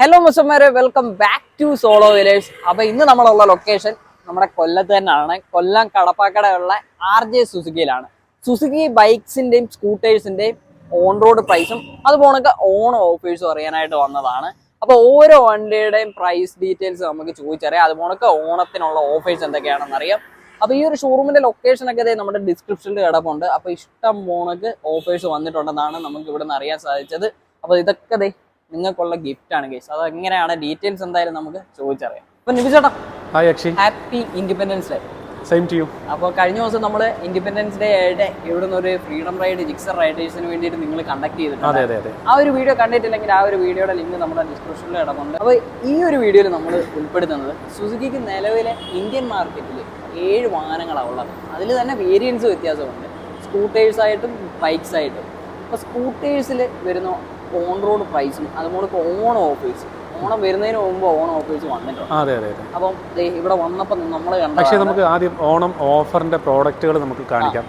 Hello മുസന്മാരെ welcome back to solo villers അപ്പൊ ഇന്ന് നമ്മളുള്ള ലൊക്കേഷൻ നമ്മുടെ കൊല്ലത്ത് തന്നെയാണ്. കൊല്ലം കടപ്പാക്കടയുള്ള ആർ ജെ സുസുക്കിയിലാണ്. സുസുക്കി ബൈക്സിന്റെയും സ്കൂട്ടേഴ്സിന്റെയും ഓൺ റോഡ് പ്രൈസും അതുപോലെ ഓൺ ഓഫേഴ്സും അറിയാനായിട്ട് വന്നതാണ്. അപ്പൊ ഓരോ വണ്ടിയുടെയും പ്രൈസ് ഡീറ്റെയിൽസ് നമുക്ക് ചോദിച്ചറിയാം. അതുപോലെ ഓണത്തിനുള്ള ഓഫേഴ്സ് എന്തൊക്കെയാണെന്ന് അറിയാം. അപ്പൊ ഈ ഒരു ഷോറൂമിന്റെ ലൊക്കേഷൻ ഒക്കെ ദേ നമ്മുടെ ഡിസ്ക്രിപ്ഷനിൽ കിടപ്പുണ്ട്. അപ്പൊ ഇഷ്ടം പോണക്ക് ഓഫേഴ്സ് വന്നിട്ടുണ്ടെന്നാണ് നമുക്ക് ഇവിടെ നിന്ന് അറിയാൻ സാധിച്ചത്. അപ്പൊ ഇതൊക്കെ നിങ്ങൾക്കുള്ള ഗിഫ്റ്റ് ആണ് കേസ് അത് എങ്ങനെയാണ്? ഡീറ്റെയിൽസ് എന്തായാലും നമുക്ക് ചോദിച്ചറിയാം. അപ്പൊ നിബിചേട്ടാ hi Akshay happy independence day same to you അപ്പോൾ കഴിഞ്ഞ ദിവസം നമ്മൾ ഇൻഡിപെൻഡൻസ് ഡേ ആയിട്ട് ഇവിടുന്ന് ഒരു ഫ്രീഡം റൈഡ് ജിക്സർ റൈഡേഴ്സിന് വേണ്ടിയിട്ട് നിങ്ങൾ കണ്ടക്ട് ചെയ്തിട്ടുണ്ട്. ആ ഒരു വീഡിയോ കണ്ടിട്ടില്ലെങ്കിൽ ആ ഒരു വീഡിയോയുടെ ലിങ്ക് നമ്മുടെ ഡിസ്ക്രിപ്ഷനിൽ കിടപ്പുണ്ട് അപ്പോൾ ഈ ഒരു വീഡിയോയിൽ നമ്മൾ ഉൾപ്പെടുത്തുന്നത് സുസുക്കിക്ക് നിലവിലെ ഇന്ത്യൻ മാർക്കറ്റിൽ ഏഴ് വാഹനങ്ങളാണ് ഉള്ളത്. അതിൽ തന്നെ വേരിയൻസ് വ്യത്യാസമുണ്ട്. സ്കൂട്ടേഴ്സ് ആയിട്ടും ബൈക്സ് ആയിട്ടും. അപ്പോൾ സ്കൂട്ടേഴ്സിൽ വരുന്ന ഓൺ റോഡ് പ്രൈസും അതുപോലെ ഓൺ ഓഫേഴ്സ് ഓണം വരുന്നതിന് മുമ്പ് ഓൺ ഓഫേഴ്സ് വന്നിട്ടുണ്ട്. അതെ അതെ അപ്പം ഇവിടെ വന്നപ്പോൾ നമ്മൾ കണ്ട പക്ഷേ നമുക്ക് ആദ്യം ഓണം ഓഫറിന്റെ പ്രോഡക്റ്റുകൾ നമുക്ക് കാണിക്കാം.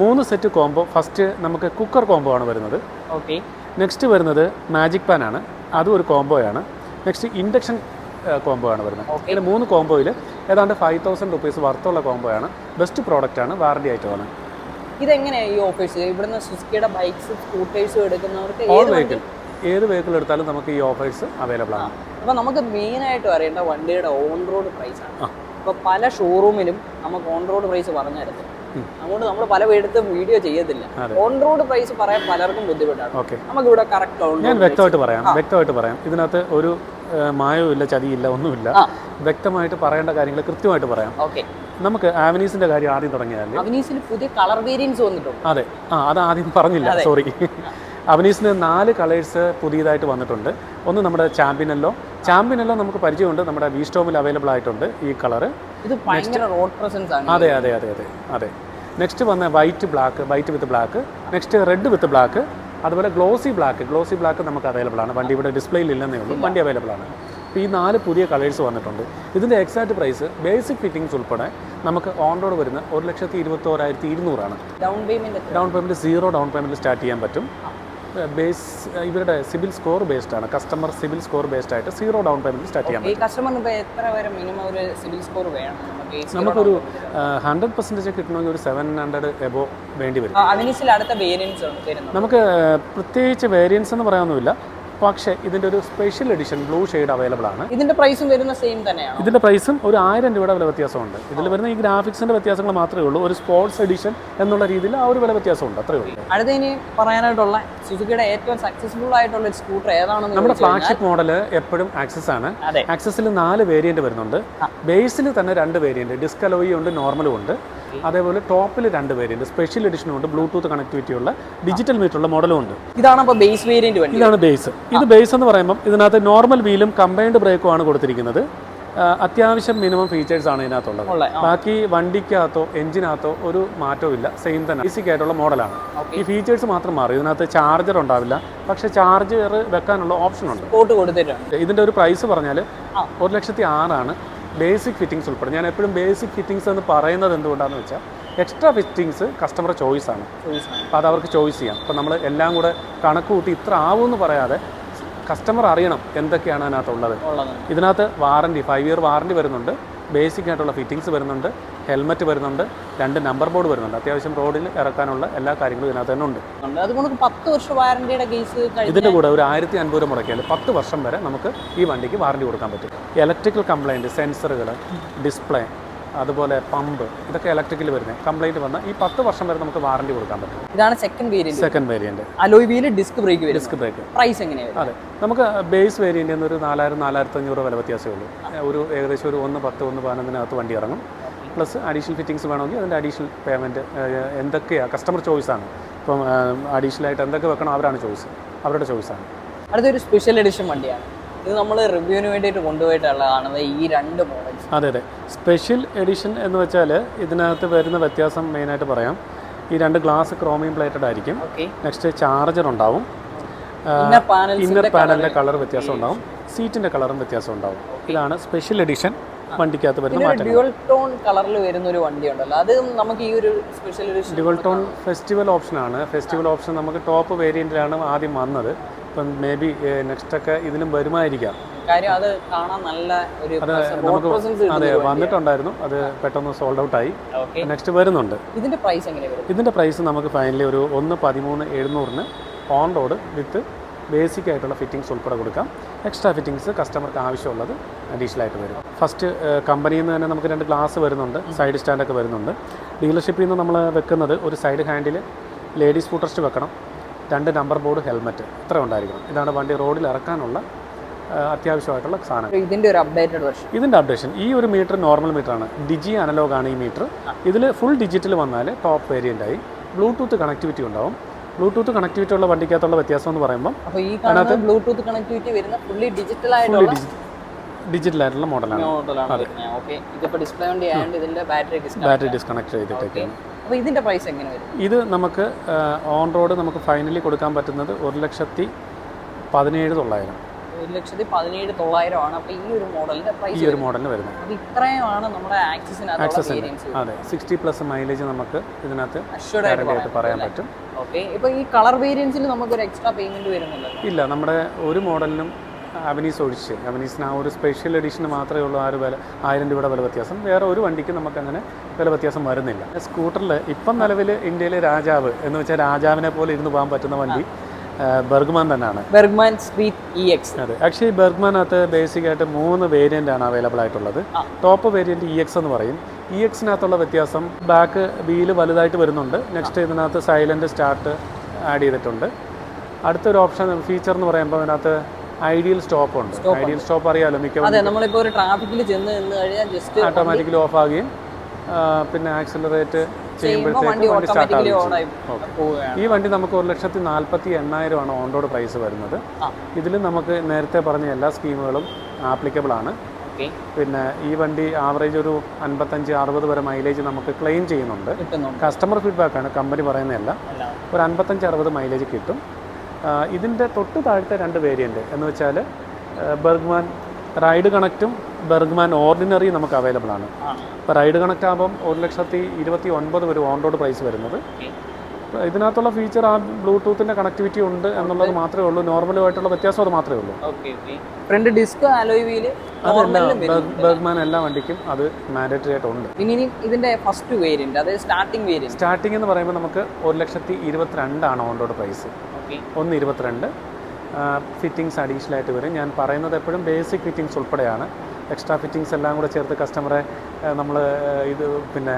മൂന്ന് സെറ്റ് കോംബോ ഫസ്റ്റ് നമുക്ക് കുക്കർ കോംബോ ആണ് വരുന്നത്. ഓക്കെ നെക്സ്റ്റ് വരുന്നത് മാജിക് പാൻ ആണ്. അതും ഒരു കോംബോയാണ് നെക്സ്റ്റ് ഇൻഡക്ഷൻ കോംബോ ആണ് വരുന്നത്. ഇതിൽ മൂന്ന് കോംബോയിൽ ഏതാണ്ട് ഫൈവ് തൗസൻഡ് റുപ്പീസ് വർത്തുള്ള കോംബോ ആണ് ബെസ്റ്റ് പ്രോഡക്റ്റ് ആണ് വാറണ്ടി ആയിട്ട് ഐറ്റമാണ് ഇതെങ്ങനെയാ ഈ ഓഫേഴ്സ് ഇവിടുന്ന് സുസുക്കിയുടെ ബൈക്സ് സ്കൂട്ടേഴ്സും എടുക്കുന്നവർക്ക് ഓൾ ഏത് വെഹിക്കിൾ ഏത് വെഹിക്കിൾ എടുത്താലും നമുക്ക് ഈ ഓഫേഴ്സ് അവൈലബിൾ ആണ്. അപ്പോൾ നമുക്ക് മെയിൻ ആയിട്ട് അറിയേണ്ട വണ്ടിയുടെ ഓൺ റോഡ് പ്രൈസ് ആണ്. ഇപ്പോൾ പല ഷോറൂമിലും നമുക്ക് ഓൺ റോഡ് പ്രൈസ് പറഞ്ഞു തരത്തില്ല അതുകൊണ്ട് നമ്മൾ പല പേടത്തും വീഡിയോ ചെയ്യത്തില്ല. ഓൺ റോഡ് പ്രൈസ് പറയാൻ പലർക്കും ബുദ്ധിമുട്ടാണ്. നമുക്ക് ഇവിടെ കറക്റ്റ് ഞാൻ വ്യക്തമായിട്ട് പറയാം വ്യക്തമായിട്ട് പറയാം. ഇതിനകത്ത് ഒരു ഏഹ്, മായവും ഇല്ല ചതിയില്ല ഒന്നുമില്ല. വ്യക്തമായിട്ട് പറയേണ്ട കാര്യങ്ങൾ കൃത്യമായിട്ട് പറയാം. ഓക്കെ. നമുക്ക് ആവനീസിന്റെ കാര്യം ആദ്യം തുടങ്ങിയാൽ അവനീസിൽ പുതിയ കളർ വേരിയൻസ് വന്നിട്ടുണ്ട്. അതെ. ആ അത് ആദ്യം പറഞ്ഞില്ല. സോറി അവനീസിന് നാല് കളേഴ്സ് പുതിയതായിട്ട് വന്നിട്ടുണ്ട്. ഒന്ന് നമ്മുടെ ചാമ്പ്യനല്ലോ. ചാമ്പ്യനല്ലോ നമുക്ക് പരിചയമുണ്ട്. നമ്മുടെ വി സ്റ്റോമിൽ അവൈലബിൾ ആയിട്ടുണ്ട് ഈ കളർ ഇത് റോഡ് പ്രസൻസ് ആണ്. അതെ അതെ അതെ അതെ അതെ. നെക്സ്റ്റ് വന്ന white black white with black next red with black അതുപോലെ ഗ്ലോസി ബ്ലാക്ക് ഗ്ലോസി ബ്ലാക്ക് നമുക്ക് അവൈലബിൾ ആണ്. വണ്ടി ഇവിടെ ഡിസ്പ്ലേയിൽ ഇല്ലെന്നേ ഉള്ളൂ. വണ്ടി അവൈലബിൾ ആണ്. അപ്പോൾ ഈ നാല് പുതിയ കളേഴ്സ് വന്നിട്ടുണ്ട്. ഇതിന്റെ എക്സാക്ട് പ്രൈസ് ബേസിക് ഫിറ്റിംഗ്സ് ഉൾപ്പെടെ നമുക്ക് ഓൺ റോഡ് വരുന്ന ഒരു ലക്ഷത്തി ഇരുപത്തോരായിരത്തി ഇരുന്നൂറാണ്. Down payment down payment zero down payment start ചെയ്യാൻ പറ്റും. ബേസ് ഇവരുടെ സിബിൽ സ്കോർ ബേസ്ഡ് ആണ്. കസ്റ്റമർ സിബിൽ സ്കോർ ബേസ്ഡ് ആയിട്ട് സീറോ ഡൗൺ പേയ്മെന്റ് സ്റ്റാർട്ട് ചെയ്യാൻ ഈ കസ്റ്റമറിന് ഇപ്പൊ എത്ര വരെ മിനിമം ഒരു സിബിൽ സ്കോർ വേണം? നമുക്കൊരു ഹൺഡ്രഡ് പെർസെന്റേജ് കിട്ടണമെങ്കിൽ ഒരു സെവൻ ഹൺഡ്രഡ് എബോ വേണ്ടി വരും. അവനീസിൽ അടുത്ത വേരിയൻസ് നമുക്ക് പ്രത്യേകിച്ച് വേരിയൻസ് എന്ന് പറയാനൊന്നുമില്ല. പക്ഷേ ഇതിന്റെ ഒരു special edition blue shade available ആണ്. ഇതിന്റെ പ്രൈസും വരുന്ന സെയിം തന്നെയാണ്? ഇതിന്റെ പ്രൈസും ഒരു ആയിരം രൂപയുടെ വില വ്യത്യാസമുണ്ട്. ഇതിൽ വരുന്ന ഈ ഗ്രാഫിക്സിന്റെ വ്യത്യാസങ്ങൾ മാത്രമേ ഉള്ളൂ. ഒരു സ്പോർട്സ് എഡിഷൻ എന്നുള്ള രീതിയിൽ ആ ഒരു വില വ്യത്യാസമുണ്ട്. അത്രേ ഉള്ളൂ. അടുത്ത ഇനി പറയാനായിട്ടുള്ള സുസുക്കിയുടെ ഏറ്റവും സക്സസ്ഫുൾ ആയിട്ടുള്ള ഒരു സ്കൂട്ടർ ഏതാണെന്ന് നമ്മുടെ ഫ്ലാഗ്ഷിപ്പ് മോഡൽ എപ്പോഴും ആക്സസ് ആണ്. ആക്സസിൽ നാല് വേരിയന്റ് വരുന്നുണ്ട്. ബേസിൽ തന്നെ രണ്ട് വേരിയന്റ് ഡിസ്കലോയി ഉണ്ട് നോർമലും ഉണ്ട്. അതേപോലെ ടോപ്പിൽ രണ്ട് വേരിയന്റ് സ്പെഷ്യൽ എഡിഷനും ഉണ്ട് ബ്ലൂടൂത്ത് കണക്ടിവിറ്റി ഉള്ള ഡിജിറ്റൽ മീറ്റർ ഉള്ള മോഡലും ഉണ്ട്. ഇതാണ് അപ്പോൾ ബേസ് വേരിയന്റ് ഇതാണ് ബേസ് ഇത് ബേസ് എന്ന് പറയുമ്പോൾ ഇതിനകത്ത് നോർമൽ വീലും കമ്പൈൻഡ് ബ്രേക്കും ആണ് കൊടുത്തിരിക്കുന്നത്. അത്യാവശ്യം മിനിമം ഫീച്ചേഴ്സ് ആണ് ഇതിനകത്തുള്ളത്. ബാക്കി വണ്ടിക്കകത്തോ എഞ്ചിനകത്തോ ഒരു മാറ്റവും ഇല്ല. സെയിം തന്നെ. ബേസിക് ആയിട്ടുള്ള മോഡലാണ് ഈ ഫീച്ചേഴ്സ് മാത്രം മാറി. ഇതിനകത്ത് ചാർജർ ഉണ്ടാവില്ല. പക്ഷെ ചാർജർ വെക്കാനുള്ള ഓപ്ഷൻ ഉണ്ട്. ഇതിന്റെ ഒരു പ്രൈസ് പറഞ്ഞാൽ. ഒരു ലക്ഷത്തി ആറാണ്. ബേസിക് ഫിറ്റിംഗ്സ് ഉൾപ്പെടെ. ഞാൻ എപ്പോഴും ബേസിക് ഫിറ്റിംഗ്സ് എന്ന് പറയുന്നത് എന്തുകൊണ്ടാണെന്ന് വെച്ചാൽ എക്സ്ട്രാ ഫിറ്റിംഗ്സ് കസ്റ്റമർ ചോയ്സ് ആണ്. അപ്പോൾ അത് അവർക്ക് ചോയ്സ് ചെയ്യാം. അപ്പോൾ നമ്മൾ എല്ലാം കൂടെ കണക്ക് കൂട്ടി ഇത്ര ആവുമെന്ന് പറയാതെ കസ്റ്റമർ അറിയണം എന്തൊക്കെയാണ് അതിനകത്തുള്ളത് ഉള്ളത്. ഇതിനകത്ത് വാറണ്ടി ഫൈവ് ഇയർ വാറണ്ടി വരുന്നുണ്ട്. ബേസിക് ആയിട്ടുള്ള ഫിറ്റിങ്സ് വരുന്നുണ്ട് ഹെൽമെറ്റ് വരുന്നുണ്ട് രണ്ട് നമ്പർ ബോർഡ് വരുന്നുണ്ട്. അത്യാവശ്യം റോഡിൽ ഇറക്കാനുള്ള എല്ലാ കാര്യങ്ങളും ഇതിനകത്ത് തന്നെ ഉണ്ട്. അതുകൊണ്ട് പത്ത് വർഷം വാറന്റിയുടെ കേസ് കഴിഞ്ഞ ഇതിന്റെ കൂടെ ഒരു ആയിരത്തി അൻപത് രൂപ മുടക്കിയാൽ പത്ത് വർഷം വരെ നമുക്ക് ഈ വണ്ടിക്ക് വാറണ്ടി കൊടുക്കാൻ പറ്റും. ഇലക്ട്രിക്കൽ കംപ്ലൈന്റ് സെൻസറുകൾ ഡിസ്പ്ലേ അതുപോലെ പമ്പ് ഇതൊക്കെ ഇലക്ട്രിക്കൽ വരുന്നത് കംപ്ലൈന്റ് വന്ന ഈ പത്ത് വർഷം വരെ നമുക്ക് വാറണ്ടി കൊടുക്കാൻ പറ്റും. ഇതാണ് second variant second variant alloy wheel disc brake disc brake price എങ്ങനെയാണ് അതെ. നമുക്ക് ബേസ് വേരിയന്റ് ഒരു നാലായിരം നാലായിരത്തി അഞ്ഞൂറ് വില വ്യത്യാസമേ ഉള്ളൂ. ഒരു ഏകദേശം ഒരു ഒന്ന് പത്ത് ഒന്ന് പതിനൊന്നിനകത്ത് വണ്ടി ഇറങ്ങും. പ്ലസ് അഡീഷണൽ ഫിറ്റിംഗ്സ് വേണമെങ്കിൽ അതിന്റെ അഡീഷണൽ പേയ്മെന്റ് എന്തൊക്കെയാണ് കസ്റ്റമർ ചോയ്സ് ആണ്. ഇപ്പം അഡീഷണൽ ആയിട്ട് എന്തൊക്കെ വെക്കണം അവരാണ് ചോയ്സ് അവരുടെ ചോയ്സ് ആണ്. അടുത്തൊരു സ്പെഷ്യൽ എഡിഷൻ വണ്ടിയാണ്. ഇത് നമ്മൾ റിവ്യൂവിന് വേണ്ടിയിട്ട് കൊണ്ടുപോയിട്ടുള്ളതാണ്. ഈ രണ്ട് മോഡൽസ് അതെ അതെ. സ്പെഷ്യൽ എഡിഷൻ എന്ന് വെച്ചാൽ ഇതിനകത്ത് വരുന്ന വ്യത്യാസം മെയിനായിട്ട് പറയാം. ഈ രണ്ട് ഗ്ലാസ് ക്രോമിയം പ്ലേറ്റഡ് ആയിരിക്കും. നെക്സ്റ്റ് ചാർജർ ഉണ്ടാവും. ഇന്നർ പാനലിന്റെ കളർ വ്യത്യാസം ഉണ്ടാവും. സീറ്റിന്റെ കളറും വ്യത്യാസം ഉണ്ടാവും. ഇതാണ് സ്പെഷ്യൽ എഡിഷൻ വണ്ടിക്കകത്ത് വരുന്ന ഡ്യുവൽ ടോൺ കളറിൽ വരുന്ന ഒരു വണ്ടി ഉണ്ടല്ലോ. അത് നമുക്ക് ഈ ഒരു special edition dual tone festival ഓപ്ഷനാണ് ഫെസ്റ്റിവൽ ഓപ്ഷൻ നമുക്ക് ടോപ്പ് വേരിയന്റിലാണ് ആദ്യം വന്നത്. ഇപ്പം മേ ബി നെക്സ്റ്റ് ഒക്കെ ഇതിലും വരുമായിരിക്കാം. കാര്യം അത് കാണാൻ നല്ല ഒരു അത് വന്നിട്ടുണ്ടായിരുന്നു. അത് പെട്ടെന്ന് സോൾഡ് ഔട്ട് ആയി. നെക്സ്റ്റ് വരുന്നുണ്ട്. ഇതിന്റെ പ്രൈസ് എങ്ങനെ ഇതിന്റെ പ്രൈസ് നമുക്ക് ഫൈനലി ഒരു ഒന്ന് പതിമൂന്ന് എഴുന്നൂറിന് ഓൺ റോഡ് വിത്ത് ബേസിക് ആയിട്ടുള്ള ഫിറ്റിങ്സ് ഉൾപ്പെടെ കൊടുക്കാം. എക്സ്ട്രാ ഫിറ്റിങ്സ് കസ്റ്റമർക്ക് ആവശ്യമുള്ളത് അഡീഷണൽ ആയിട്ട് വരും. ഫസ്റ്റ് കമ്പനിയിൽ നിന്ന് തന്നെ നമുക്ക് രണ്ട് ഗ്ലാസ് വരുന്നുണ്ട്. സൈഡ് സ്റ്റാൻഡൊക്കെ വരുന്നുണ്ട്. ഡീലർഷിപ്പിൽ നിന്ന് നമ്മൾ വെക്കുന്നത് ഒരു സൈഡ് ഹാൻഡിൽ ലേഡീസ് ഫുട്ടറിസ്റ്റ് വെക്കണം. രണ്ട് നമ്പർ ബോർഡ് ഹെൽമറ്റ് ഇത്ര ഉണ്ടായിരിക്കണം. ഇതാണ് വണ്ടി റോഡിൽ ഇറക്കാനുള്ള അത്യാവശ്യമായിട്ടുള്ള സാധനം ഇതിന്റെ ഒരു അപ്ഡേറ്റഡ് വെർഷൻ ഇതിന്റെ അപ്ഡേഷൻ ഈ ഒരു മീറ്റർ നോർമൽ മീറ്റർ ആണ്. ഡിജി അനലോഗ് ആണ് ഈ മീറ്റർ ഇതിൽ ഫുൾ ഡിജിറ്റൽ വന്നാൽ ടോപ്പ് വേരിയന്റ് ആയി. ബ്ലൂടൂത്ത് കണക്ടിവിറ്റി ഉണ്ടാവും. ബ്ലൂടൂത്ത് കണക്ടിവിറ്റി ഉള്ള വണ്ടിക്കകത്തുള്ള വ്യത്യാസം എന്ന് പറയുമ്പോൾ കാണുന്ന ബ്ലൂടൂത്ത് കണക്ടിവിറ്റി വരുന്ന ഫുള്ളി ഡിജിറ്റൽ ആയിട്ടുള്ള ഡിജിറ്റൽ ആയിട്ടുള്ള മോഡലാണ് ബാറ്ററി ഡിസ്കണക്ട് ചെയ്തിട്ടേക്കാണ് അപ്പോൾ ഇതിന്റെ പ്രൈസ് എങ്ങനെ വരും? ഇത് നമുക്ക് ഓൺ റോഡ് നമുക്ക് ഫൈനലി കൊടുക്കാൻ പറ്റുന്നത് ഒരു ലക്ഷത്തി പതിനേഴ് തൊള്ളായിരം. ഒരു ലക്ഷത്തി പതിനേഴ് തൊള്ളായിരം ആണ് അപ്പൊ ഈ ഒരു മോഡലിന്റെ പ്രൈസ് ഈ ഒരു മോഡലിന് വരുന്നത്. അപ്പൊ ഇത്രയുമാണ് നമ്മുടെ ആക്സിസിനകത്തുള്ള ആക്സസ് വേരിയൻസ് അതെ സിക്സ്റ്റി പ്ലസ് മൈലേജ് നമുക്ക് ഇതിനകത്ത് പറയാൻ പറ്റും. ഓക്കെ ഇപ്പൊ ഈ കളർ വേരിയൻസിൽ നമുക്ക് ഒരു എക്സ്ട്രാ പേയ്മെന്റ് വരുന്നുണ്ടല്ലോ. ഇല്ല നമ്മുടെ ഒരു മോഡലിനും അവനീസ് ഒഴിച്ച് അവനീസിന് ആ ഒരു സ്പെഷ്യൽ എഡിഷന് മാത്രമേ ഉള്ളൂ ആ ഒരു വില ആയിരം രൂപയുടെ വില വ്യത്യാസം. വേറെ ഒരു വണ്ടിക്ക് നമുക്ക് അങ്ങനെ വില വ്യത്യാസം വരുന്നില്ല. സ്കൂട്ടറിൽ ഇപ്പം നിലവിൽ ഇന്ത്യയിലെ രാജാവ് എന്ന് വെച്ചാൽ രാജാവിനെ പോലെ ഇരുന്ന് പോകാൻ പറ്റുന്ന വണ്ടി ബെർഗ്മാൻ തന്നെയാണ്. ബെർഗ്മാൻ സ്ട്രീറ്റ് ഇ എക്സ് അതെ ആക്ച്വലി ബെർഗ്മാനകത്ത് ബേസിക് ആയിട്ട് മൂന്ന് വേരിയന്റ് ആണ് അവൈലബിൾ ആയിട്ടുള്ളത്. ടോപ്പ് വേരിയന്റ് ഇ എക്സ് എന്ന് പറയും. ഇ എക്സിനകത്തുള്ള വ്യത്യാസം ബാക്ക് വീൽ വലുതായിട്ട് വരുന്നുണ്ട്. നെക്സ്റ്റ് ഇതിനകത്ത് സൈലന്റ് സ്റ്റാർട്ട് ആഡ് ചെയ്തിട്ടുണ്ട്. അടുത്തൊരു ഓപ്ഷൻ ഫീച്ചർ എന്ന് പറയുമ്പോൾ ഇതിനകത്ത് ഐഡിയൽ സ്റ്റോപ്പ് ഉണ്ട്. ഐഡിയൽ സ്റ്റോപ്പ് അറിയാലോ മിക്കവാറും. ഒരു ട്രാഫിക്കിൽ ചെന്ന് കഴിഞ്ഞാൽ ജസ്റ്റ് ഓട്ടോമാറ്റിക്കലി ഓഫ് ആകുകയും പിന്നെ ആക്സിലറേറ്റ് ചെയ്യുമ്പോഴത്തേക്ക് ഈ വണ്ടി നമുക്ക് ഒരു ലക്ഷത്തി നാൽപ്പത്തി എണ്ണായിരമാണ് ഓൺ റോഡ് പ്രൈസ് വരുന്നത്. ഇതിൽ നമുക്ക് നേരത്തെ പറഞ്ഞ എല്ലാ സ്കീമുകളും ആപ്ലിക്കബിൾ ആണ്. പിന്നെ ഈ വണ്ടി ആവറേജ് ഒരു അൻപത്തഞ്ച് അറുപത് വരെ മൈലേജ് നമുക്ക് ക്ലെയിം ചെയ്യുന്നുണ്ട്. കസ്റ്റമർ ഫീഡ്ബാക്ക് ആണ് കമ്പനി പറയുന്നതല്ല. ഒരു അൻപത്തഞ്ച് അറുപത് മൈലേജ് കിട്ടും. ഇതിന്റെ തൊട്ട് താഴത്തെ രണ്ട് വേരിയന്റ് എന്ന് വെച്ചാൽ ബെർഗ്മാൻ റൈഡ് കണക്റ്റും ബെർഗ്മാൻ ഓർഡിനറി നമുക്ക് അവൈലബിൾ ആണ്. അപ്പോൾ ഇപ്പോൾ റൈഡ് കണക്റ്റ് ആകുമ്പം ഒരു ലക്ഷത്തി ഇരുപത്തി ഒൻപത് വരും ഓൺ റോഡ് പ്രൈസ് വരുന്നത്. ഇതിനകത്തുള്ള ഫീച്ചർ ആ ബ്ലൂടൂത്തിന്റെ കണക്ടിവിറ്റി ഉണ്ട് എന്നുള്ളത് മാത്രമേ ഉള്ളൂ. നോർമലുമായിട്ടുള്ള വ്യത്യാസം അത് മാത്രമേ ഉള്ളൂ. ഫ്രണ്ട് ഡിസ്ക് അലോയ് വീൽ അതെല്ലാം ബെർഗ്മാൻ എല്ലാ വണ്ടിക്കും അത് മാൻഡേറ്ററി ആയിട്ടുണ്ട് ഇനി ഇതിന്റെ ഫസ്റ്റ് വേരിയന്റ് അതായത് സ്റ്റാർട്ടിംഗ് വേരിയന്റ് സ്റ്റാർട്ടിംഗ് എന്ന് പറയുമ്പോൾ നമുക്ക് ഒരു ലക്ഷത്തി ഇരുപത്തിരണ്ടാണ് ഓൺ റോഡ് പ്രൈസ് ഒന്ന് ഇരുപത്തിരണ്ട് ഫിറ്റിങ്സ് അഡീഷണൽ ആയിട്ട് വരും. ഞാൻ പറയുന്നത് എപ്പോഴും ബേസിക് ഫിറ്റിങ്സ് ഉൾപ്പെടെയാണ്. എക്സ്ട്രാ ഫിറ്റിങ്സ് എല്ലാം കൂടെ ചേർത്ത് കസ്റ്റമറെ നമ്മൾ ഇത് പിന്നെ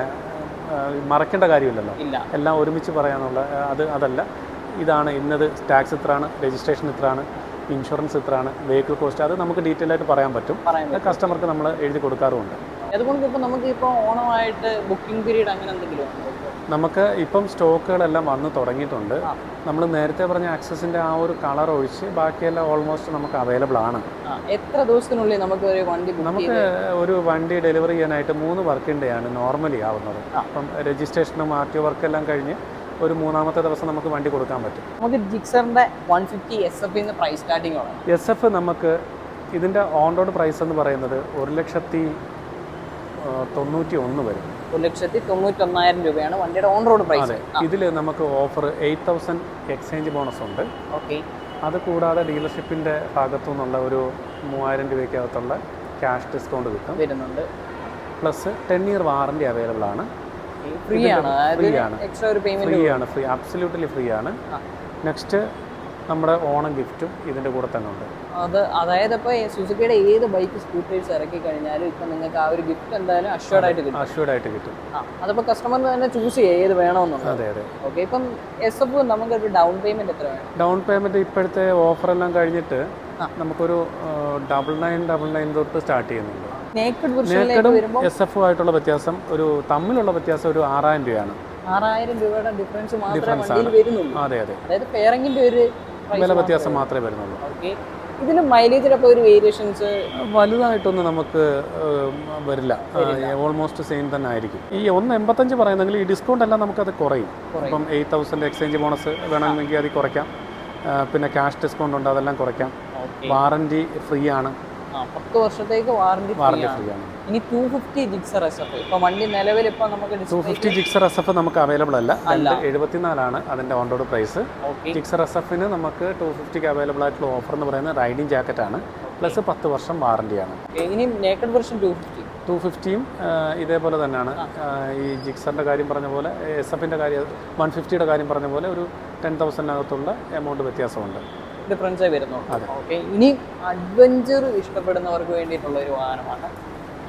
മറക്കേണ്ട കാര്യമില്ലല്ലോ. എല്ലാം ഒരുമിച്ച് പറയാനുള്ള അത് അതല്ല. ഇതാണ് ഇന്നത് ടാക്സ് ഇത്രയാണ് രജിസ്ട്രേഷൻ ഇത്രയാണ് ഇൻഷുറൻസ് ഇത്രയാണ് വെഹിക്കിൾ കോസ്റ്റ് അത് നമുക്ക് ഡീറ്റെയിൽ ആയിട്ട് പറയാൻ പറ്റും. കസ്റ്റമർക്ക് നമ്മൾ എഴുതി കൊടുക്കാറുമുണ്ട്. അതുകൊണ്ട് ഇപ്പോൾ നമുക്ക് ഇപ്പോൾ ഓണമായിട്ട് ബുക്കിംഗ് പീരീഡ് അങ്ങനെ എന്തെങ്കിലും? നമുക്ക് ഇപ്പം സ്റ്റോക്കുകളെല്ലാം വന്ന് തുടങ്ങിയിട്ടുണ്ട്. നമ്മൾ നേരത്തെ പറഞ്ഞ ആക്സസിന്റെ ആ ഒരു കളർ ഒഴിച്ച് ബാക്കിയെല്ലാം ഓൾമോസ്റ്റ് നമുക്ക് അവൈലബിൾ ആണ്. എത്ര ദിവസത്തിനുള്ളിൽ നമുക്ക് ഒരു വണ്ടി നമുക്ക് ഒരു വണ്ടി ഡെലിവറി ചെയ്യാനായിട്ട് മൂന്ന് വർക്കിംഗ് ഡേ ആണ് നോർമലി ആവുന്നത്. അപ്പം രജിസ്ട്രേഷനും ആർ ടി വർക്കെല്ലാം കഴിഞ്ഞ് ഒരു മൂന്നാമത്തെ ദിവസം നമുക്ക് വണ്ടി കൊടുക്കാൻ പറ്റും. നമുക്ക് ജിക്സറിന്റെ one fifty S F price starting ആണ് എസ് എഫ് നമുക്ക് ഇതിന്റെ ഓൺ റോഡ് പ്രൈസ് എന്ന് പറയുന്നത് ഒരു ലക്ഷത്തി തൊണ്ണൂറ്റി ഒന്ന് വരും. ഒരു ലക്ഷത്തി തൊണ്ണൂറ്റൊന്നായിരം രൂപയാണ് വണ്ടിയുടെ ഓൺ റോഡ് പ്രൈസ് ഇതിൽ നമുക്ക് offer eight thousand exchange bonus ഉണ്ട്. ഓക്കെ അത് കൂടാതെ ഡീലർഷിപ്പിന്റെ ഭാഗത്തു നിന്നുള്ള ഒരു മൂവായിരം രൂപയ്ക്കകത്തുള്ള ക്യാഷ് ഡിസ്കൗണ്ട് കിട്ടും. വരുന്നുണ്ട്. Plus ten year warranty available ആണ്. ഫ്രീ ആണ്. ഫ്രീ ആണ്. എക്സ്ട്രാ ഒരു പേയ്മെന്റ് ഫ്രീ ആണ്. ഫ്രീ അബ്സല്യൂട്ട്ലി ഫ്രീ ആണ്. നെക്സ്റ്റ് നമ്മുടെ ഓണം ഗിഫ്റ്റും ഇതിന്റെ കൂടെ തന്നെ ഉണ്ട്. അത് അതായത് ഇപ്പൊ സുസുക്കിയുടെ ഏത് ബൈക്ക് സ്കൂട്ടേഴ്സ് ഇറക്കി കഴിഞ്ഞാലും ഇപ്പൊ നിങ്ങൾക്ക് ആ ഒരു ഗിഫ്റ്റ് എന്തായാലും അഷ്വേർഡ് ആയിട്ട് കിട്ടും. അഷ്വേർഡ് ആയിട്ട് കിട്ടും. ആ അതിപ്പോ കസ്റ്റമർ തന്നെ ചൂസ് ചെയ്യാം ഏത് വേണമെന്നുള്ളത്. അതെ അതെ. ഓക്കെ ഇപ്പം എസ് എഫ് നമുക്കൊരു ഡൗൺ പേയ്മെന്റ് എത്ര വേണം? ഡൗൺ പേയ്മെന്റ് ഇപ്പോഴത്തെ ഓഫർ എല്ലാം കഴിഞ്ഞിട്ട് നമുക്കൊരു ഡബിൾ നയൻ ഡബിൾ നയൻ തൊട്ട് സ്റ്റാർട്ട് ചെയ്യുന്നുണ്ട്. നേക്കഡ് എസ് എഫും ആയിട്ടുള്ള വ്യത്യാസം ഒരു തമ്മിലുള്ള വ്യത്യാസം ഒരു ആറായിരം രൂപയാണ്. ആറായിരം രൂപയുടെ ഡിഫറൻസ് മാത്രമേ വണ്ടിയിൽ വരുന്നുള്ളൂ. അതെ അതെ. അതായത് പേറങ്ങിന്റെ ഒരു വില വ്യത്യാസം മാത്രമേ വരുന്നുള്ളൂ. ഓക്കെ ഇതിന് മൈലേജിലൊക്കെ ഒരു വേരിയേഷൻസ് വലുതായിട്ടൊന്നും നമുക്ക് വരില്ല. ഓൾമോസ്റ്റ് സെയിം തന്നെ ആയിരിക്കും. ഈ ഒന്ന് എൺപത്തഞ്ച് പറയുന്നെങ്കിൽ ഈ ഡിസ്കൗണ്ട് എല്ലാം നമുക്കത് കുറയും. ഇപ്പം എയ്റ്റ് തൗസൻഡ് എക്സ്ചേഞ്ച് ബോണസ് വേണമെങ്കിൽ അത് കുറയ്ക്കാം. പിന്നെ ക്യാഷ് ഡിസ്കൗണ്ട് ഉണ്ട് അതെല്ലാം കുറയ്ക്കാം. വാറന്റി വാറണ്ടി ഫ്രീ ആണ്. പത്ത് വർഷത്തേക്ക് വാറണ്ടി വാറണ്ടി ഫ്രീ ആണ്. ഇനി two fifty Gixxer S F ഇപ്പൊ വണ്ടി നിലവിൽ ഇപ്പൊ നമുക്ക് two fifty Gixxer S F നമുക്ക് അവൈലബിൾ അല്ല. അല്ല. എഴുപത്തിനാലാണ് അതിന്റെ on road price Gixxer S എഫിന് നമുക്ക് ടു ഫിഫ്റ്റിക്ക് അവൈലബിൾ ആയിട്ടുള്ള ഓഫർ എന്ന് പറയുന്നത് റൈഡിംഗ് ജാക്കറ്റ് ആണ്. പ്ലസ് പത്ത് വർഷം വാറണ്ടിയാണ് ഇനി naked version two fifty two ഫിഫ്റ്റിയും ഇതേപോലെ തന്നെയാണ്. ഈ ജിക്സറിന്റെ കാര്യം പറഞ്ഞ പോലെ എസ് എഫിന്റെ കാര്യം വൺ ഫിഫ്റ്റിയുടെ കാര്യം പറഞ്ഞ പോലെ ഒരു ടെൻ തൗസൻഡിനകത്തുള്ള എമൗണ്ട് വ്യത്യാസമുണ്ട്. ഡിഫറൻസേ വരുന്നുള്ളൂ അതെ. ഓക്കെ ഇനി അഡ്വഞ്ചർ ഇഷ്ടപ്പെടുന്നവർക്ക് വേണ്ടിയിട്ടുള്ള ഒരു വാഹനമാണ്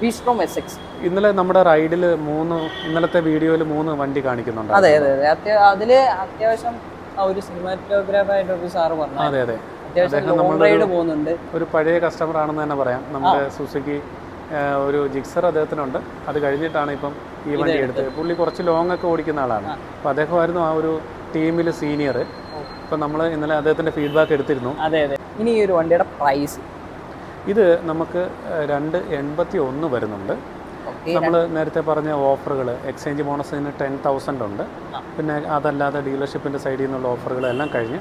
വിസ്ട്രോം എസ് എക്സ് ഇന്നലെ നമ്മുടെ റൈഡിൽ മൂന്ന് ഇന്നലത്തെ വീഡിയോയിൽ മൂന്ന് വണ്ടി കാണിക്കുന്നുണ്ട് അതെ അതെ അതെ. അതിൽ അത്യാവശ്യം ഒരു ഒരു സാറ് പറഞ്ഞു അതെ അതെ. പോകുന്നുണ്ട്. ഒരു പഴയ കസ്റ്റമർ ആണെന്ന് തന്നെ പറയാം. നമ്മുടെ സുസുക്കി ഒരു ജിക്സർ അദ്ദേഹത്തിനുണ്ട്. അത് കഴിഞ്ഞിട്ടാണ് ഇപ്പം ഈ വണ്ടി എടുത്തത്. പുള്ളി കുറച്ച് ലോങ് ഒക്കെ ഓടിക്കുന്ന ആളാണ്. അപ്പോൾ അദ്ദേഹമായിരുന്നു ആ ഒരു ടീമിൽ സീനിയർ ഇപ്പം നമ്മൾ ഇന്നലെ അദ്ദേഹത്തിന്റെ ഫീഡ്ബാക്ക് എടുത്തിരുന്നു. അതെ അതെ. ഇനി ഈ ഒരു വണ്ടിയുടെ പ്രൈസ് ഇത് നമുക്ക് രണ്ട് എൺപത്തി ഒന്ന് വരുന്നുണ്ട് നമ്മൾ നേരത്തെ പറഞ്ഞ ഓഫറുകൾ എക്സ്ചേഞ്ച് ബോണസിന് ടെൻ തൗസൻഡ് ഉണ്ട്. പിന്നെ അതല്ലാതെ ഡീലർഷിപ്പിന്റെ സൈഡിൽ നിന്നുള്ള ഓഫറുകളെല്ലാം കഴിഞ്ഞ്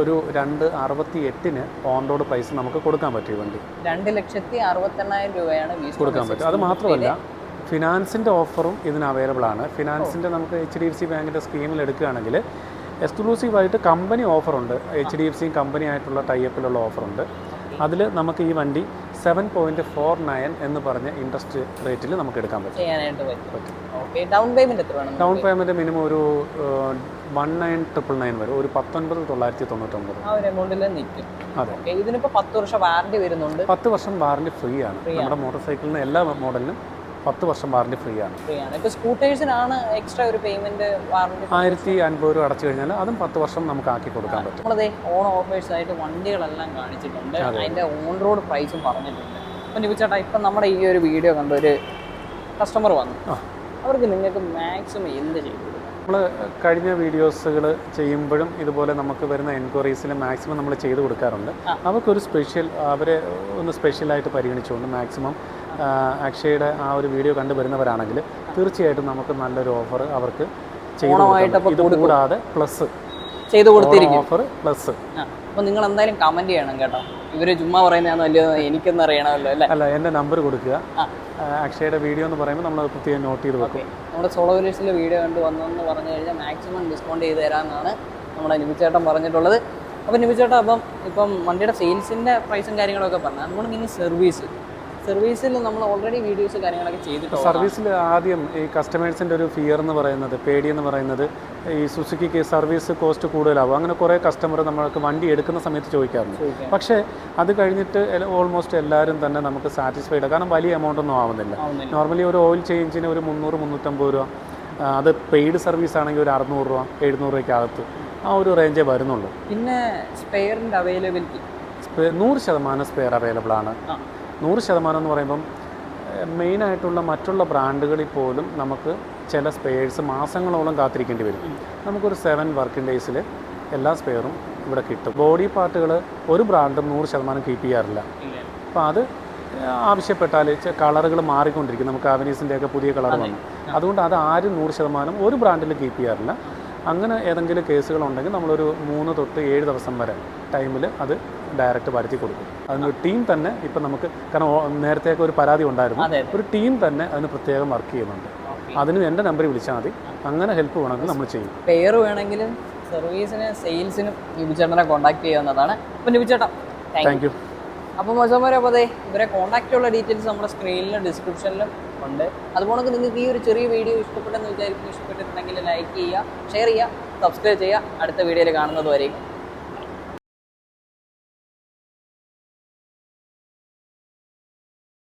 ഒരു രണ്ട് അറുപത്തി എട്ടിന് ഓൺ റോഡ് പ്രൈസ് നമുക്ക് കൊടുക്കാൻ പറ്റും വണ്ടി. രണ്ട് ലക്ഷത്തി അറുപത്തെണ്ണായിരം രൂപയാണ് കൊടുക്കാൻ പറ്റും. അത് മാത്രമല്ല ഫിനാൻസിന്റെ ഓഫറും ഇതിന് അവൈലബിൾ ആണ്. ഫിനാൻസിന്റെ നമുക്ക് എച്ച് ഡി എഫ് സി ബാങ്കിന്റെ സ്കീമിൽ എടുക്കുകയാണെങ്കിൽ എക്സ്ക്ലൂസീവായിട്ട് കമ്പനി ഓഫറുണ്ട് H D F C company ആയിട്ടുള്ള ടൈപ്പിലുള്ള ഓഫറുണ്ട് അതിൽ നമുക്ക് ഈ വണ്ടി സെവൻ പോയിന്റ് ഫോർ നയൻ എന്ന് പറഞ്ഞ ഇൻട്രസ്റ്റ് റേറ്റിൽ നമുക്ക് എടുക്കാൻ പറ്റും. ഡൗൺ പേയ്മെന്റ് മിനിമം ഒരു വൺ നയൻ ട്രിപ്പിൾ നയൻ വരും. ഒരു പത്തൊൻപത് തൊള്ളായിരത്തി തൊണ്ണൂറ്റൊമ്പത് അതെ. ഇതിനിപ്പോൾ ഇതിനിപ്പോ പത്ത് വർഷം വാറണ്ടി വരുന്നുണ്ട്. പത്ത് വർഷം വാറണ്ടി ഫ്രീ ആണ്. നമ്മുടെ മോട്ടോർ സൈക്കിളിന് എല്ലാ മോഡലിനും പത്ത് വർഷം വാറണ്ടി ഫ്രീ ആണ്. ഫ്രീ ആണ് ഇപ്പൊ സ്കൂട്ടേഴ്സിനാണ് എക്സ്ട്രാ ഒരു പേയ്മെന്റ് വാറണ്ടി ആയിരത്തി അൻപത് രൂപ അടച്ചു കഴിഞ്ഞാൽ അതും പത്ത് വർഷം നമുക്ക് ആക്കി കൊടുക്കാൻ പറ്റും. നമ്മളതേ ഓൺ ഓഫേഴ്സ് ആയിട്ട് വണ്ടികളെല്ലാം കാണിച്ചിട്ടുണ്ട്. അതിന്റെ ഓൺ റോഡ് പ്രൈസും പറഞ്ഞിട്ടുണ്ട്. അപ്പൊ നിവിച്ചേട്ടാ ഇപ്പൊ നമ്മുടെ ഈ ഒരു വീഡിയോ കണ്ട ഒരു കസ്റ്റമർ വന്നു. അവർക്ക് നിങ്ങൾക്ക് മാക്സിമം എന്ത് ചെയ്തു നമ്മൾ കഴിഞ്ഞ വീഡിയോസുകൾ ചെയ്യുമ്പോഴും ഇതുപോലെ നമുക്ക് വരുന്ന എൻക്വയറീസിൽ മാക്സിമം നമ്മൾ ചെയ്തു കൊടുക്കാറുണ്ട്. അവർക്കൊരു സ്പെഷ്യൽ അവരെ ഒന്ന് സ്പെഷ്യലായിട്ട് പരിഗണിച്ചുകൊണ്ട് മാക്സിമം അക്ഷയുടെ ആ ഒരു വീഡിയോ കണ്ടു വരുന്നവരാണെങ്കിൽ തീർച്ചയായിട്ടും നമുക്ക് നല്ലൊരു ഓഫർ അവർക്ക് ചെയ്ത് കൂടാതെ പ്ലസ് ചെയ്തു കൊടുത്തിരിക്കും. ഓഫർ പ്ലസ് അപ്പോൾ നിങ്ങൾ എന്തായാലും കമന്റ് ചെയ്യണം കേട്ടോ. ഇവർ ചുമ്മാ പറയുന്നതാണോ അല്ലയോ എനിക്കൊന്നും അറിയണമല്ലോ അല്ലേ? അല്ല എന്റെ നമ്പർ കൊടുക്കുക. അക്ഷയുടെ വീഡിയോ എന്ന് പറയുമ്പോൾ നമ്മൾ പ്രത്യേകം നോട്ട് ചെയ്ത് വെക്കും. നമ്മുടെ സോളോ വിലേഴ്സിൽ വീഡിയോ കണ്ട് വന്നെന്ന് പറഞ്ഞു കഴിഞ്ഞാൽ മാക്സിമം ഡിസ്കൗണ്ട് ചെയ്ത് തരാമെന്നാണ് നമ്മുടെ നിമിച്ചേട്ടൻ പറഞ്ഞിട്ടുള്ളത്. അപ്പോൾ നിമിച്ചേട്ടം അപ്പം ഇപ്പം വണ്ടിയുടെ സെയിൽസിന്റെ പ്രൈസും കാര്യങ്ങളൊക്കെ പറഞ്ഞു. അതുകൊണ്ട് ഇനി സർവീസ് സർവീസിൽ നമ്മൾ ഓൾറെഡി വീഡിയോസ് കാര്യങ്ങളൊക്കെ ചെയ്തിട്ടുണ്ട് സർവീസിൽ ആദ്യം ഈ കസ്റ്റമേഴ്സിന്റെ ഒരു ഫിയർ എന്ന് പറയുന്നത് പേടി എന്ന് പറയുന്നത് ഈ സുസുക്കിക്ക് സർവീസ് കോസ്റ്റ് കൂടുതലാവും. അങ്ങനെ കുറേ കസ്റ്റമർ നമ്മൾക്ക് വണ്ടി എടുക്കുന്ന സമയത്ത് ചോദിക്കാറുണ്ട്. ചോദിക്കാം. പക്ഷേ അത് കഴിഞ്ഞിട്ട് ഓൾമോസ്റ്റ് എല്ലാവരും തന്നെ നമുക്ക് സാറ്റിസ്ഫൈഡ് കാരണം വലിയ എമൗണ്ട് ഒന്നും ആവുന്നില്ല. നോർമലി ഒരു ഓയിൽ ചേഞ്ചിന് ഒരു മുന്നൂറ് മുന്നൂറ്റമ്പത് രൂപ. അത് പെയ്ഡ് സർവീസ് ആണെങ്കിൽ ഒരു അറുന്നൂറ് രൂപ എഴുന്നൂറ് രൂപയ്ക്കകത്ത് ആ ഒരു റേഞ്ചേ വരുന്നുള്ളൂ. പിന്നെ സ്പെയറിന്റെ അവൈലബിലിറ്റി നൂറ് ശതമാനം സ്പെയർ അവൈലബിൾ ആണ്. നൂറ് ശതമാനം എന്ന് പറയുമ്പം മെയിനായിട്ടുള്ള മറ്റുള്ള ബ്രാൻഡുകളിൽ പോലും നമുക്ക് ചില സ്പെയർസ് മാസങ്ങളോളം കാത്തിരിക്കേണ്ടി വരും. നമുക്കൊരു സെവൻ വർക്കിംഗ് ഡേയ്സിൽ എല്ലാ സ്പെയറും ഇവിടെ കിട്ടും. ബോഡി പാർട്ടുകൾ ഒരു ബ്രാൻഡും നൂറ് ശതമാനം കീപ്പ് ചെയ്യാറില്ല. അപ്പോൾ അത് ആവശ്യപ്പെട്ടാൽ കളറുകൾ മാറിക്കൊണ്ടിരിക്കും. നമുക്ക് അവനീസിന്റെയൊക്കെ പുതിയ കളർ വന്നു. അതുകൊണ്ട് അത് ആരും നൂറ് ശതമാനം ഒരു ബ്രാൻഡിൽ കീപ്പ് ചെയ്യാറില്ല. അങ്ങനെ ഏതെങ്കിലും കേസുകളുണ്ടെങ്കിൽ നമ്മളൊരു മൂന്ന് തൊട്ട് ഏഴ് ദിവസം വരെ ടൈമിൽ അത് ഡയറക്റ്റ് വരുത്തി കൊടുക്കും. അതിനൊരു ടീം തന്നെ ഇപ്പം നമുക്ക് കാരണം നേരത്തെയൊക്കെ ഒരു പരാതി ഉണ്ടായിരുന്നു. ഒരു ടീം തന്നെ അതിന് പ്രത്യേകം വർക്ക് ചെയ്യുന്നുണ്ട്. അതിന് എന്റെ നമ്പറിൽ വിളിച്ചാൽ മതി. അങ്ങനെ ഹെൽപ്പ് വേണമെങ്കിൽ നമ്മൾ ചെയ്യും. പേര് വേണമെങ്കിലും സർവീസിന് സെയിൽസിനും ചേട്ടനെ കോൺടാക്ട് ചെയ്യാവുന്നതാണ്. അപ്പം നിബിച്ചേട്ടാ താങ്ക് യു അപ്പോൾ മൊസോമോരെ അപ്പോൾ അതെ ഇവരെ കോൺടാക്റ്റ് ഉള്ള ഡീറ്റെയിൽസ് നമ്മുടെ സ്ക്രീനിലും ഡിസ്ക്രിപ്ഷനിലും ഉണ്ട്. അതുപോലെ നിങ്ങൾക്ക് ഈ ഒരു ചെറിയ വീഡിയോ ഇഷ്ടപ്പെട്ടെന്ന് വിചാരിക്കുന്നു ഇഷ്ടപ്പെട്ടിട്ടുണ്ടെങ്കിൽ ലൈക്ക് ചെയ്യുക ഷെയർ ചെയ്യുക സബ്സ്ക്രൈബ് ചെയ്യുക. അടുത്ത വീഡിയോയിൽ കാണുന്നത് വരെയും.